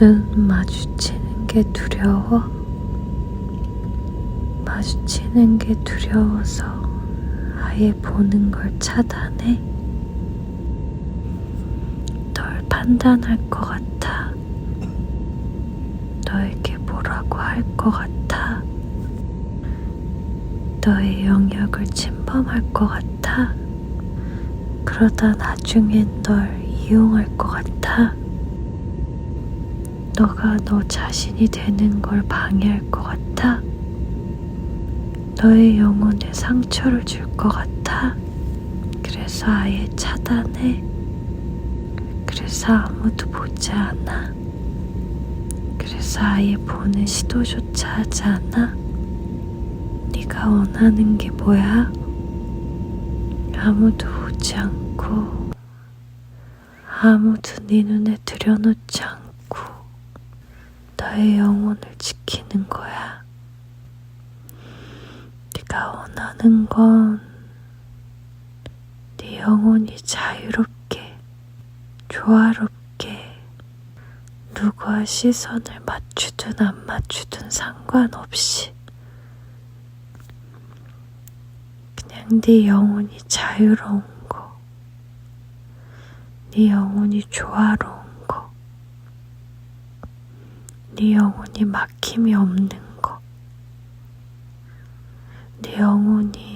눈 마주치는 게 두려워. 마주치는 게 두려워서 아예 보는 걸 차단해. 널 판단할 것 같아. 너에게 뭐라고 할 것 같아. 너의 영역을 침범할 것 같아. 그러다 나중엔 널 이용할 것 같아. 너가 너 자신이 되는 걸 방해할 것 같아. 너의 영혼에 상처를 줄 것 같아. 그래서 아예 차단해. 그래서 아무도 보지 않아. 그래서 아예 보는 시도조차 하지 않아. 네가 원하는 게 뭐야? 아무도 보지 않고 아무도 네 눈에 들여놓지 않고 너의 영혼을 지키는 거야. 네가 원하는 건 네 영혼이 자유롭게, 조화롭게 누구와 시선을 맞추든 안 맞추든 상관없이 그냥 네 영혼이 자유로운 거, 네 영혼이 조화로운 거, 네 영혼이 막힘이 없는 영혼이, 네 영혼이